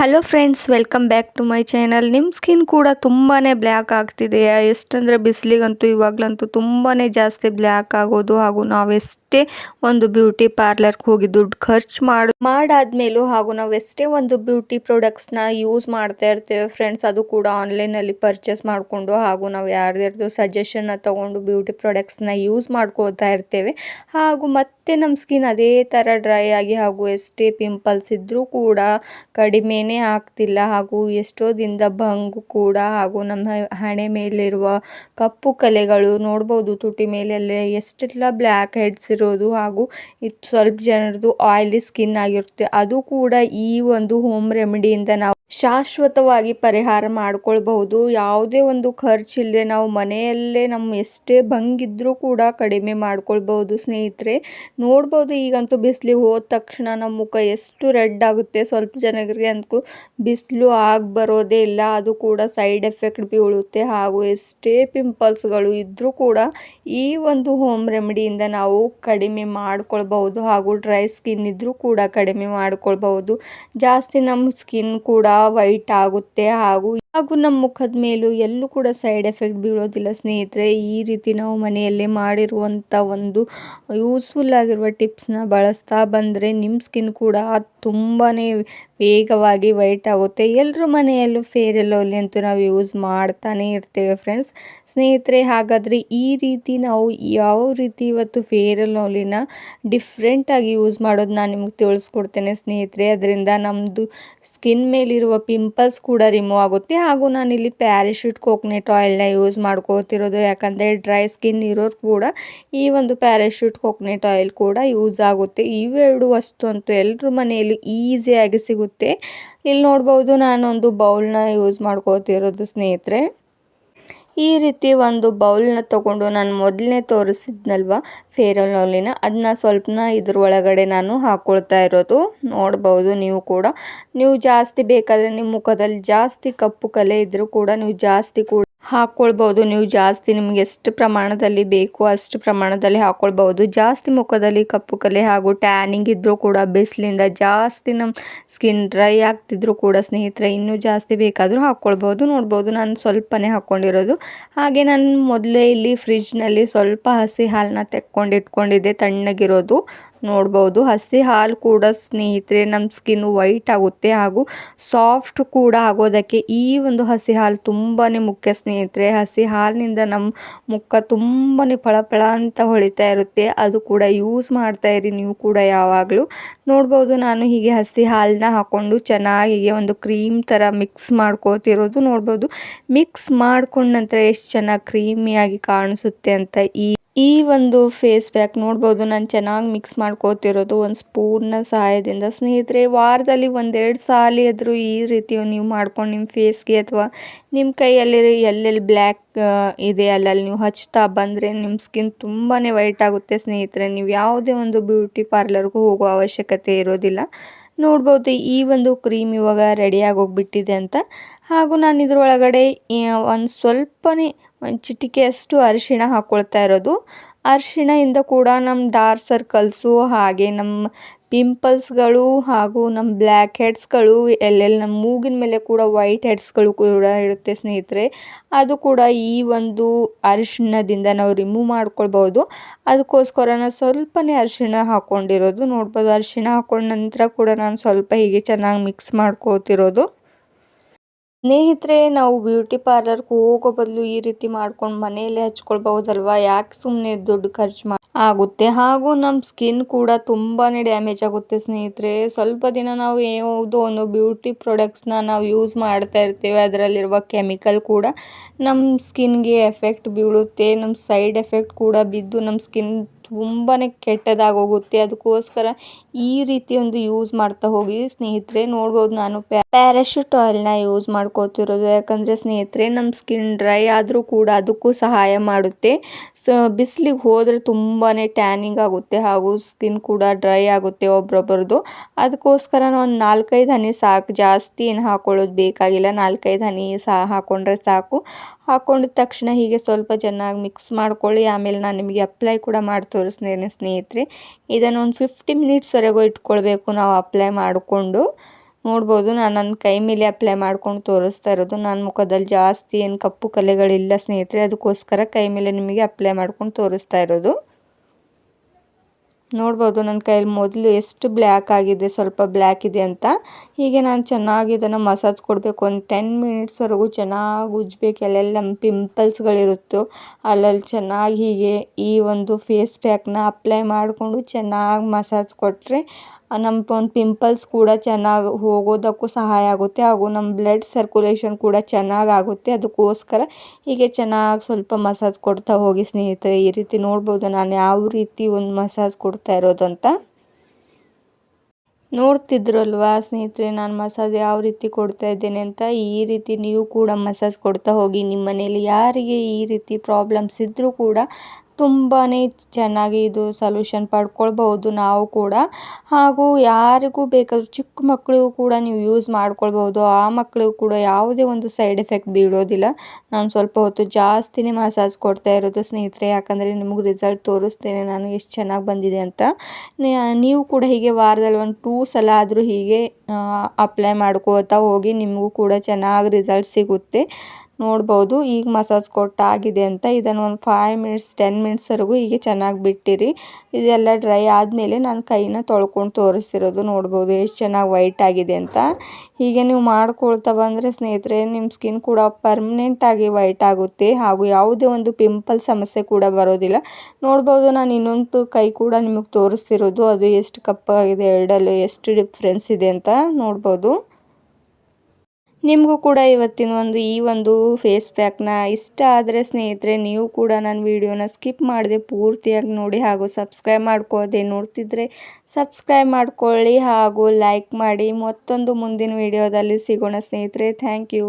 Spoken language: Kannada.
Hello friends welcome back to my channel ನಿಮ್ಮ ಸ್ಕಿನ್ ಕೂಡ ತುಂಬಾ ಬ್ಲ್ಯಾಕ್ ಆಗ್ತಿದೆಯಾ ಎಷ್ಟಂದರೆ ಬಿಸಿಲಿಗಂತೂ, ಇವಾಗಲಂತೂ ತುಂಬಾ ಜಾಸ್ತಿ ಬ್ಲ್ಯಾಕ್ ಆಗೋದು ಹಾಗೂ ನಾವೆಷ್ಟೇ ಒಂದು ಬ್ಯೂಟಿ ಪಾರ್ಲರ್ಗೆ ಹೋಗಿ ದುಡ್ಡು ಖರ್ಚು ಮಾಡಿ, ಮಾಡಾದ್ಮೇಲೂ ಹಾಗೂ ನಾವು ಎಷ್ಟೇ ಒಂದು ಬ್ಯೂಟಿ ಪ್ರಾಡಕ್ಟ್ಸ್ನ ಯೂಸ್ ಮಾಡ್ತಾ ಇರ್ತೇವೆ ಫ್ರೆಂಡ್ಸ್ ಅದು ಕೂಡ ಆನ್ಲೈನಲ್ಲಿ ಪರ್ಚೇಸ್ ಮಾಡಿಕೊಂಡು ಹಾಗೂ ನಾವು ಯಾರ್ದಾರ್ದು ಸಜೆಷನ್ನ ತೊಗೊಂಡು ಬ್ಯೂಟಿ ಪ್ರಾಡಕ್ಟ್ಸ್ನ ಯೂಸ್ ಮಾಡ್ಕೋತಾ ಇರ್ತೇವೆ. ಹಾಗೂ ಮತ್ತೆ ನಮ್ಮ ಸ್ಕಿನ್ ಅದೇ ಥರ ಡ್ರೈ ಆಗಿ ಹಾಗೂ ಎಷ್ಟೇ ಪಿಂಪಲ್ಸ್ ಇದ್ದರೂ ಕೂಡ ಕಡಿಮೆನೇ ಆಗ್ತಿಲ್ಲ ಹಾಗೂ ಎಷ್ಟೋ ದಿನದ ಬಂಗು ಕೂಡ ಹಾಗೂ ನಮ್ಮ ಹಣೆ ಮೇಲಿರುವ ಕಪ್ಪು ಕಲೆಗಳು ನೋಡ್ಬೋದು ತುಟಿ ಮೇಲೆಲ್ಲ ಎಷ್ಟೆಲ್ಲ ಬ್ಲ್ಯಾಕ್ ಹೆಡ್ಸ್ ಇರೋದು ಹಾಗೂ ಇದು ಸ್ವಲ್ಪ ಜನರದು ಆಯಿಲಿ ಸ್ಕಿನ್ ಆಗಿರುತ್ತೆ. ಅದು ಕೂಡ ಈ ಒಂದು ಹೋಮ್ ರೆಮಿಡಿಯಿಂದ ನಾವು ಶಾಶ್ವತವಾಗಿ ಪರಿಹಾರ ಮಾಡ್ಕೊಳ್ಬಹುದು. ಯಾವುದೇ ಒಂದು ಖರ್ಚಿಲ್ಲದೆ ನಾವು ಮನೆಯಲ್ಲೇ ನಮ್ಮ ಎಷ್ಟೇ ಬಂಗಿದ್ರೂ ಕೂಡ ಕಡಿಮೆ ಮಾಡ್ಕೊಳ್ಬಹುದು. ಸ್ನೇಹಿತರೆ ನೋಡ್ಬೋದು, ಈಗಂತೂ ಬಿಸಿಲಿಗೆ ಹೋದ ತಕ್ಷಣ ನಮ್ಮ ಮುಖ ಎಷ್ಟು ರೆಡ್ ಆಗುತ್ತೆ ಸ್ವಲ್ಪ ಜನರಿಗೆ ಅಂತೂ ಬಿಸಿಲು ಆಗಿ ಬರೋದೇ ಇಲ್ಲ. ಅದು ಕೂಡ ಸೈಡ್ ಎಫೆಕ್ಟ್ ಬೀಳುತ್ತೆ ಹಾಗೂ ಎಷ್ಟೇ ಪಿಂಪಲ್ಸ್ಗಳು ಇದ್ದರೂ ಕೂಡ ಈ ಒಂದು ಹೋಮ್ ರೆಮಿಡಿಯಿಂದ ನಾವು ಕಡಿಮೆ ಮಾಡ್ಕೊಳ್ಬಹುದು. ಹಾಗೂ ಡ್ರೈ ಸ್ಕಿನ್ ಇದ್ದರೂ ಕೂಡ ಕಡಿಮೆ ಮಾಡ್ಕೊಳ್ಬಹುದು. ಜಾಸ್ತಿ ನಮ್ಮ ಸ್ಕಿನ್ ಕೂಡ ವೈಟ್ ಆಗುತ್ತೆ. ಹಾಗೂ ಹಾಗೂ ನಮ್ಮ ಮುಖದ ಮೇಲೂ ಎಲ್ಲೂ ಕೂಡ ಸೈಡ್ ಎಫೆಕ್ಟ್ ಬೀಳೋದಿಲ್ಲ ಸ್ನೇಹಿತರೆ. ಈ ರೀತಿ ನಾವು ಮನೆಯಲ್ಲೇ ಮಾಡಿರುವಂಥ ಒಂದು ಯೂಸ್ಫುಲ್ ಆಗಿರುವ ಟಿಪ್ಸ್ನ ಬಳಸ್ತಾ ಬಂದರೆ ನಿಮ್ಮ ಸ್ಕಿನ್ ಕೂಡ ತುಂಬಾ ವೇಗವಾಗಿ ವೈಟ್ ಆಗುತ್ತೆ. ಎಲ್ಲರೂ ಮನೆಯಲ್ಲೂ ಫೇರ್ ಎಲ್ ಲವ್ಲಿ ಅಂತೂ ನಾವು ಯೂಸ್ ಮಾಡ್ತಾನೆ ಇರ್ತೇವೆ ಫ್ರೆಂಡ್ಸ್ ಸ್ನೇಹಿತರೆ, ಹಾಗಾದರೆ ಈ ರೀತಿ ನಾವು ಯಾವ ರೀತಿ ಇವತ್ತು ಫೇರ್ ಎಲ್ ಲವ್ಲಿನ ಡಿಫ್ರೆಂಟಾಗಿ ಯೂಸ್ ಮಾಡೋದು ನಾನು ನಿಮ್ಗೆ ತಿಳಿಸ್ಕೊಡ್ತೇನೆ ಸ್ನೇಹಿತರೆ. ಅದರಿಂದ ನಮ್ಮದು ಸ್ಕಿನ್ ಮೇಲಿರುವ ಪಿಂಪಲ್ಸ್ ಕೂಡ ರಿಮೂವ್ ಆಗುತ್ತೆ. ಹಾಗೂ ನಾನಿಲ್ಲಿ ಪ್ಯಾರಾಶೂಟ್ ಕೋಕ್ನೆಟ್ ಆಯಿಲ್ನ ಯೂಸ್ ಮಾಡ್ಕೋತಿರೋದು. ಯಾಕಂದರೆ ಡ್ರೈ ಸ್ಕಿನ್ ಇರೋರು ಕೂಡ ಈ ಒಂದು ಪ್ಯಾರಾಶೂಟ್ ಕೋಕ್ನೆಟ್ ಆಯಿಲ್ ಕೂಡ ಯೂಸ್ ಆಗುತ್ತೆ. ಇವೆರಡು ವಸ್ತು ಅಂತೂ ಎಲ್ಲರೂ ಮನೆಯಲ್ಲಿ ಈಸಿಯಾಗಿ ಸಿಗುತ್ತೆ. ಇಲ್ಲಿ ನೋಡ್ಬೋದು ನಾನೊಂದು ಬೌಲ್ನ ಯೂಸ್ ಮಾಡ್ಕೋತಿರೋದು ಸ್ನೇಹಿತರೆ. ಈ ರೀತಿ ಒಂದು ಬೌಲ್ನ ತಗೊಂಡು ನಾನು ಮೊದಲನೇ ತೋರಿಸಿದ್ನಲ್ವ ಫೇರ್ ಆ್ಯಂಡ್ ಲವ್ಲಿನ ಅದನ್ನ ಸ್ವಲ್ಪನ ಇದ್ರ ಒಳಗಡೆ ನಾನು ಹಾಕ್ಕೊಳ್ತಾ ಇರೋದು. ನೋಡ್ಬೋದು ನೀವು ಕೂಡ. ನೀವು ಜಾಸ್ತಿ ಬೇಕಾದರೆ ನಿಮ್ಮ ಮುಖದಲ್ಲಿ ಜಾಸ್ತಿ ಕಪ್ಪು ಕಲೆ ಇದ್ದರೂ ಕೂಡ ನೀವು ಜಾಸ್ತಿ ಕೂಡ ಹಾಕ್ಕೊಳ್ಬೋದು ನೀವು ಜಾಸ್ತಿ ನಿಮ್ಗೆ ಎಷ್ಟು ಪ್ರಮಾಣದಲ್ಲಿ ಬೇಕು ಅಷ್ಟು ಪ್ರಮಾಣದಲ್ಲಿ ಹಾಕ್ಕೊಳ್ಬೋದು ಜಾಸ್ತಿ ಮುಖದಲ್ಲಿ ಕಪ್ಪು ಕಲೆ ಹಾಗೂ ಟ್ಯಾನಿಂಗ್ ಇದ್ದರೂ ಕೂಡ, ಬಿಸಿಲಿಂದ ಜಾಸ್ತಿ ನಮ್ಮ ಸ್ಕಿನ್ ಡ್ರೈ ಆಗ್ತಿದ್ರು ಕೂಡ, ಸ್ನೇಹಿತರೆ, ಇನ್ನೂ ಜಾಸ್ತಿ ಬೇಕಾದರೂ ಹಾಕ್ಕೊಳ್ಬೋದು ನೋಡ್ಬೋದು. ನಾನು ಸ್ವಲ್ಪನೇ ಹಾಕ್ಕೊಂಡಿರೋದು ಹಾಗೆ ನಾನು ಮೊದಲೇ ಇಲ್ಲಿ ಫ್ರಿಜ್ನಲ್ಲಿ ಸ್ವಲ್ಪ ಹಸಿ ಹಾಲನ್ನ ತೆಕ್ಕೊಂಡು ಇಟ್ಕೊಂಡಿದ್ದೆ, ತಣ್ಣಗಿರೋದು. ನೋಡ್ಬೋದು. ಹಸಿ ಹಾಲು ಕೂಡ ಸ್ನೇಹಿತರೆ ನಮ್ಮ ಸ್ಕಿನ್ ವೈಟ್ ಆಗುತ್ತೆ ಹಾಗೂ ಸಾಫ್ಟ್ ಕೂಡ ಆಗೋದಕ್ಕೆ ಈ ಒಂದು ಹಸಿ ಹಾಲು ತುಂಬಾ ಮುಖ್ಯ ಸ್ನೇಹಿತರೆ. ಹಸಿ ಹಾಲಿನಿಂದ ನಮ್ಮ ಮುಖ ತುಂಬಾ ಫಳಫಳ ಅಂತ ಹೊಳಿತಾ ಇರುತ್ತೆ. ಅದು ಕೂಡ ಯೂಸ್ ಮಾಡ್ತಾ ಇರಿ, ನೀವು ಕೂಡ ಯಾವಾಗಲೂ. ನೋಡ್ಬೋದು, ನಾನು ಹೀಗೆ ಹಸಿ ಹಾಲನ್ನ ಹಾಕ್ಕೊಂಡು ಚೆನ್ನಾಗಿ ಒಂದು ಕ್ರೀಮ್ ಥರ ಮಿಕ್ಸ್ ಮಾಡ್ಕೋತಿರೋದು ನೋಡ್ಬೋದು. ಮಿಕ್ಸ್ ಮಾಡ್ಕೊಂಡ ನಂತರ ಎಷ್ಟು ಚೆನ್ನಾಗಿ ಕ್ರೀಮಿಯಾಗಿ ಕಾಣಿಸುತ್ತೆ ಅಂತ ಈ ಈ ಒಂದು ಫೇಸ್ ಪ್ಯಾಕ್ ನೋಡ್ಬೋದು, ನಾನು ಚೆನ್ನಾಗಿ ಮಿಕ್ಸ್ ಮಾಡ್ಕೋತಿರೋದು, ಒಂದು ಸ್ಪೂನ್ನ ಸಹಾಯದಿಂದ. ಸ್ನೇಹಿತರೆ, ವಾರದಲ್ಲಿ ಒಂದೆರಡು ಸಾಲಿ ಆದರೂ ಈ ರೀತಿ ನೀವು ಮಾಡ್ಕೊಂಡು ನಿಮ್ಮ ಫೇಸ್ಗೆ ಅಥವಾ ನಿಮ್ಮ ಕೈಯಲ್ಲಿ ಎಲ್ಲೆಲ್ಲಿ ಬ್ಲ್ಯಾಕ್ ಇದೆ, ಅಲ್ಲಲ್ಲಿ ನೀವು ಹಚ್ತಾ ಬಂದರೆ ನಿಮ್ಮ ಸ್ಕಿನ್ ತುಂಬಾ ವೈಟ್ ಆಗುತ್ತೆ ಸ್ನೇಹಿತರೆ. ನೀವು ಯಾವುದೇ ಒಂದು ಬ್ಯೂಟಿ ಪಾರ್ಲರ್ಗೂ ಹೋಗೋ ಅವಶ್ಯಕತೆ ಇರೋದಿಲ್ಲ. ನೋಡ್ಬೋದು, ಈ ಒಂದು ಕ್ರೀಮ್ ಇವಾಗ ರೆಡಿಯಾಗಿ ಹೋಗ್ಬಿಟ್ಟಿದೆ ಅಂತ. ಹಾಗೂ ನಾನು ಇದರೊಳಗಡೆ ಒಂದು ಸ್ವಲ್ಪನೇ ಒಂದು ಚಿಟಿಕೆಯಷ್ಟು ಅರಿಶಿಣ ಹಾಕ್ಕೊಳ್ತಾ ಇರೋದು. ಅರಿಶಿಣದಿಂದ ಕೂಡ ನಮ್ಮ ಡಾರ್ಕ್ ಸರ್ಕಲ್ಸು ಹಾಗೆ ನಮ್ಮ ಪಿಂಪಲ್ಸ್ಗಳು ಹಾಗೂ ನಮ್ಮ ಬ್ಲ್ಯಾಕ್ ಹೆಡ್ಸ್ಗಳು ಎಲ್ಲೆಲ್ಲಿ ನಮ್ಮ ಮೂಗಿನ ಮೇಲೆ ಕೂಡ ವೈಟ್ ಹೆಡ್ಸ್ಗಳು ಕೂಡ ಇರುತ್ತೆ ಸ್ನೇಹಿತರೆ. ಅದು ಕೂಡ ಈ ಒಂದು ಅರಿಶಿಣದಿಂದ ನಾವು ರಿಮೂವ್ ಮಾಡ್ಕೊಳ್ಬೋದು ಅದಕ್ಕೋಸ್ಕರ ನಾನು ಸ್ವಲ್ಪನೇ ಅರಿಶಿಣ ಹಾಕ್ಕೊಂಡಿರೋದು ನೋಡ್ಬೋದು ಅರಿಶಿಣ ಹಾಕ್ಕೊಂಡ ನಂತರ ಕೂಡ ನಾನು ಸ್ವಲ್ಪ ಹೀಗೆ ಚೆನ್ನಾಗಿ ಮಿಕ್ಸ್ ಮಾಡ್ಕೋತಿರೋದು. ಸ್ನೇಹಿತರೆ, ನಾವು ಬ್ಯೂಟಿ ಪಾರ್ಲರ್ಗೆ ಹೋಗೋ ಬದಲು ಈ ರೀತಿ ಮಾಡ್ಕೊಂಡು ಮನೆಯಲ್ಲೇ ಹಚ್ಕೊಳ್ಬಹುದಲ್ವಾ? ಯಾಕೆ ಸುಮ್ಮನೆ ದುಡ್ಡು ಖರ್ಚು ಮಾಡಿ ಆಗುತ್ತೆ. ಹಾಗೂ ನಮ್ಮ ಸ್ಕಿನ್ ಕೂಡ ತುಂಬಾ ಡ್ಯಾಮೇಜ್ ಆಗುತ್ತೆ ಸ್ನೇಹಿತರೆ. ಸ್ವಲ್ಪ ದಿನ ನಾವು ಯಾವುದೋ ಒಂದು ಬ್ಯೂಟಿ ಪ್ರಾಡಕ್ಟ್ಸ್ನ ನಾವು ಯೂಸ್ ಮಾಡ್ತಾ ಇರ್ತೇವೆ. ಅದರಲ್ಲಿರುವ ಕೆಮಿಕಲ್ ಕೂಡ ನಮ್ಮ ಸ್ಕಿನ್ಗೆ ಎಫೆಕ್ಟ್ ಬೀಳುತ್ತೆ. ನಮ್ಮ ಸೈಡ್ ಎಫೆಕ್ಟ್ ಕೂಡ ಬಿದ್ದು ನಮ್ಮ ಸ್ಕಿನ್ ತುಂಬಾ ಕೆಟ್ಟದಾಗೋಗುತ್ತೆ. ಅದಕ್ಕೋಸ್ಕರ ಈ ರೀತಿ ಒಂದು ಯೂಸ್ ಮಾಡ್ತಾ ಹೋಗಿ ಸ್ನೇಹಿತರೆ, ನೋಡ್ಬೋದು ನಾನು ಪ್ಯಾರಾಶೂಟ್ ಆಯಿಲ್ನ ಯೂಸ್ ಮಾಡ್ಕೋತಿರೋದು. ಯಾಕಂದರೆ ಸ್ನೇಹಿತರೆ ನಮ್ಮ ಸ್ಕಿನ್ ಡ್ರೈ ಆದರೂ ಕೂಡ ಅದಕ್ಕೂ ಸಹಾಯ ಮಾಡುತ್ತೆ. ಸ ಬಿಸಿಲಿಗೆ ಹೋದರೆ ತುಂಬಾ ಟ್ಯಾನಿಂಗ್ ಆಗುತ್ತೆ ಹಾಗೂ ಸ್ಕಿನ್ ಕೂಡ ಡ್ರೈ ಆಗುತ್ತೆ ಒಬ್ರೊಬ್ಬರದು ಅದಕ್ಕೋಸ್ಕರ ಒಂದು ನಾಲ್ಕೈದು ಹನಿ ಸಾಕು ಜಾಸ್ತಿ ಏನು ಹಾಕ್ಕೊಳ್ಳೋದು ಬೇಕಾಗಿಲ್ಲ. ನಾಲ್ಕೈದು ಹನಿ ಸಹ ಹಾಕ್ಕೊಂಡ್ರೆ ಸಾಕು. ಹಾಕ್ಕೊಂಡಿದ ತಕ್ಷಣ ಹೀಗೆ ಸ್ವಲ್ಪ ಚೆನ್ನಾಗಿ ಮಿಕ್ಸ್ ಮಾಡ್ಕೊಳ್ಳಿ. ಆಮೇಲೆ ನಾನು ನಿಮಗೆ ಅಪ್ಲೈ ಕೂಡ ಮಾಡಿ ತೋರಿಸ್ತೇನೆ ಸ್ನೇಹಿತರೆ. ಇದನ್ನು ಒಂದು ಫಿಫ್ಟಿ ಮಿನಿಟ್ಸ್ವರೆಗೂ ಇಟ್ಕೊಳ್ಬೇಕು ನಾವು ಅಪ್ಲೈ ಮಾಡಿಕೊಂಡು. ನೋಡ್ಬೋದು ನಾನು ನನ್ನ ಕೈ ಮೇಲೆ ಅಪ್ಲೈ ಮಾಡ್ಕೊಂಡು ತೋರಿಸ್ತಾ ಇರೋದು. ನನ್ನ ಮುಖದಲ್ಲಿ ಜಾಸ್ತಿ ಏನು ಕಪ್ಪು ಕಲೆಗಳಿಲ್ಲ ಸ್ನೇಹಿತರೆ. ಅದಕ್ಕೋಸ್ಕರ ಕೈ ಮೇಲೆ ನಿಮಗೆ ಅಪ್ಲೈ ಮಾಡ್ಕೊಂಡು ತೋರಿಸ್ತಾ ಇರೋದು. ನೋಡ್ಬೋದು ನನ್ನ ಕೈಯಲ್ಲಿ ಮೊದಲು ಎಷ್ಟು ಬ್ಲ್ಯಾಕ್ ಆಗಿದೆ, ಸ್ವಲ್ಪ ಬ್ಲ್ಯಾಕ್ ಇದೆ ಅಂತ. ಹೀಗೆ ನಾನು ಚೆನ್ನಾಗಿ ಇದನ್ನು ಮಸಾಜ್ ಕೊಡಬೇಕು. ಒಂದು ಟೆನ್ ಮಿನಿಟ್ಸ್ವರೆಗೂ ಚೆನ್ನಾಗಿ ಉಜ್ಜಬೇಕು ಅಲ್ಲೆಲ್ಲ ನಮ್ಮ ಪಿಂಪಲ್ಸ್ಗಳಿರುತ್ತೋ ಅಲ್ಲಲ್ಲಿ ಚೆನ್ನಾಗಿ ಹೀಗೆ ಈ ಒಂದು ಫೇಸ್ ಪ್ಯಾಕ್ನ ಅಪ್ಲೈ ಮಾಡಿಕೊಂಡು ಚೆನ್ನಾಗಿ ಮಸಾಜ್ ಕೊಟ್ಟರೆ ನಮ್ಮ ಒಂದು ಪಿಂಪಲ್ಸ್ ಕೂಡ ಚೆನ್ನಾಗಿ ಹೋಗೋದಕ್ಕೂ ಸಹಾಯ ಆಗುತ್ತೆ. ಹಾಗೂ ನಮ್ಮ ಬ್ಲಡ್ ಸರ್ಕ್ಯುಲೇಷನ್ ಕೂಡ ಚೆನ್ನಾಗಿ ಆಗುತ್ತೆ. ಅದಕ್ಕೋಸ್ಕರ ಹೀಗೆ ಚೆನ್ನಾಗಿ ಸ್ವಲ್ಪ ಮಸಾಜ್ ಕೊಡ್ತಾ ಹೋಗಿ ಸ್ನೇಹಿತರೆ. ಈ ರೀತಿ ನೋಡ್ಬೋದು ನಾನು ಯಾವ ರೀತಿ ಒಂದು ಮಸಾಜ್ ಕೊಡ್ತಾ ಇರೋದು ಅಂತ ನೋಡ್ತಿದ್ರಲ್ವಾ ಸ್ನೇಹಿತರೆ, ನಾನು ಮಸಾಜ್ ಯಾವ ರೀತಿ ಕೊಡ್ತಾ ಇದ್ದೇನೆ ಅಂತ? ಈ ರೀತಿ ನೀವು ಕೂಡ ಮಸಾಜ್ ಕೊಡ್ತಾ ಹೋಗಿ. ನಿಮ್ಮ ಮನೇಲಿ ಯಾರಿಗೆ ಈ ರೀತಿ ಪ್ರಾಬ್ಲಮ್ಸ್ ಇದ್ದರೂ ಕೂಡ ತುಂಬಾ ಚೆನ್ನಾಗಿ ಇದು ಸೊಲ್ಯೂಷನ್ ಪಡ್ಕೊಳ್ಬಹುದು ನಾವು ಕೂಡ. ಹಾಗೂ ಯಾರಿಗೂ ಬೇಕಾದರೂ ಚಿಕ್ಕ ಮಕ್ಕಳಿಗೂ ಕೂಡ ನೀವು ಯೂಸ್ ಮಾಡ್ಕೊಳ್ಬೌದು ಆ ಮಕ್ಕಳಿಗೂ ಕೂಡ ಯಾವುದೇ ಒಂದು ಸೈಡ್ ಎಫೆಕ್ಟ್ ಬೀಳೋದಿಲ್ಲ. ನಾನು ಸ್ವಲ್ಪ ಹೊತ್ತು ಜಾಸ್ತಿನೇ ಮಸಾಜ್ ಕೊಡ್ತಾ ಇರೋದು ಸ್ನೇಹಿತರೆ, ಯಾಕಂದರೆ ನಿಮಗೆ ರಿಸಲ್ಟ್ ತೋರಿಸ್ತೇನೆ. ನಾನು ಎಷ್ಟು ಚೆನ್ನಾಗಿ ಬಂದಿದೆ ಅಂತ. ನೀವು ಕೂಡ ಹೀಗೆ ವಾರದಲ್ಲಿ ಒಂದು ಟೂ ಸಲ ಆದರೂ ಹೀಗೆ ಅಪ್ಲೈ ಮಾಡ್ಕೋತಾ ಹೋಗಿ ನಿಮಗೂ ಕೂಡ ಚೆನ್ನಾಗಿ ರಿಸಲ್ಟ್ ಸಿಗುತ್ತೆ. ನೋಡ್ಬೋದು. ಈಗ ಮಸಾಜ್ ಕೊಟ್ಟಾಗಿದೆ ಅಂತ ಇದನ್ನು ಒಂದು ಫೈವ್ ಮಿನಿಟ್ಸ್ ಟೆನ್ ಮಿನಿಟ್ಸ್ವರೆಗೂ ಹೀಗೆ ಚೆನ್ನಾಗಿ ಬಿಟ್ಟಿರಿ. ಇದೆಲ್ಲ ಡ್ರೈ ಆದಮೇಲೆ ನಾನು ಕೈನ ತೊಳ್ಕೊಂಡು ತೋರಿಸ್ತಿರೋದು ನೋಡ್ಬೋದು. ಎಷ್ಟು ಚೆನ್ನಾಗಿ ವೈಟ್ ಆಗಿದೆ ಅಂತ. ಹೀಗೆ ನೀವು ಮಾಡ್ಕೊಳ್ತಾ ಬಂದರೆ ಸ್ನೇಹಿತರೆ ನಿಮ್ಮ ಸ್ಕಿನ್ ಕೂಡ ಪರ್ಮನೆಂಟಾಗಿ ವೈಟ್ ಆಗುತ್ತೆ. ಹಾಗೂ ಯಾವುದೇ ಒಂದು ಪಿಂಪಲ್ ಸಮಸ್ಯೆ ಕೂಡ ಬರೋದಿಲ್ಲ. ನೋಡ್ಬೋದು ನಾನು ಇನ್ನೊಂದು ಕೈ ಕೂಡ ನಿಮಗೆ ತೋರಿಸ್ತಿರೋದು ಅದು ಎಷ್ಟು ಕಪ್ಪಾಗಿದೆ ಎರಡಲ್ಲೂ ಎಷ್ಟು ಡಿಫ್ರೆನ್ಸ್ ಇದೆ ಅಂತ ನೋಡ್ಬೋದು. ನಿಮಗೂ ಕೂಡ ಇವತ್ತಿನ ಒಂದು ಈ ಒಂದು ಫೇಸ್ ಪ್ಯಾಕ್ನ ಇಷ್ಟ ಆದರೆ ಸ್ನೇಹಿತರೆ, ನೀವು ಕೂಡ ನನ್ನ ವಿಡಿಯೋನ ಸ್ಕಿಪ್ ಮಾಡದೆ ಪೂರ್ತಿಯಾಗಿ ನೋಡಿ ಹಾಗೂ ಸಬ್ಸ್ಕ್ರೈಬ್ ಮಾಡ್ಕೋದೆ ನೋಡ್ತಿದ್ರೆ ಸಬ್ಸ್ಕ್ರೈಬ್ ಮಾಡ್ಕೊಳ್ಳಿ ಹಾಗೂ ಲೈಕ್ ಮಾಡಿ. ಮತ್ತೊಂದು ಮುಂದಿನ ವಿಡಿಯೋದಲ್ಲಿ ಸಿಗೋಣ ಸ್ನೇಹಿತರೆ. Thank you